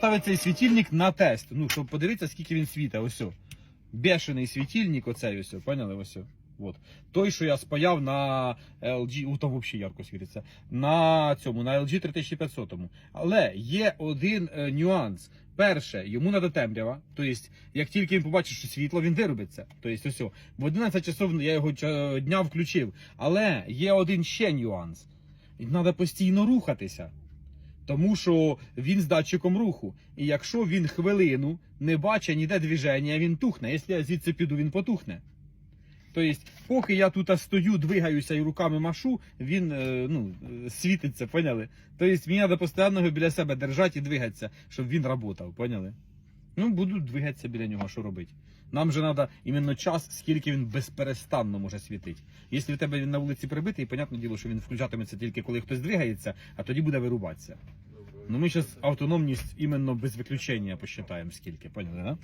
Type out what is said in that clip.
ставити цей світильник на тест. Ну, щоб подивитися, скільки він світить. Ось. Бешений світильник, оцей ось, поняли? Ось. о. От. Той, що я спаяв на LG, у там взагалі ярко світиться, на цьому, на LG 3500. Але є один е, нюанс. Перше, йому треба темрява. Тобто, як тільки він побачить, що світло, він виробиться. Тобто, ось, в 11 часов я його дня включив. Але є один ще нюанс. Треба постійно рухатися. Тому що він з датчиком руху. І якщо він хвилину не бачить ніде движення, він тухне. Якщо я звідси піду, він потухне. Тобто, поки я тут стою, двигаюся і руками машу, він е, ну, світиться, поняли? Тобто, мені треба постійно біля себе держати і двигатися, щоб він працював, поняли? Ну, буду двигатися біля нього, що робити. Нам же треба іменно час, скільки він безперестанно може світити. Якщо в тебе він на вулиці прибитий, понятне діло, що він включатиметься тільки коли хтось двигається, а тоді буде вирубатися. Ну ми зараз автономність іменно без виключення посчитаємо скільки, поняли, да?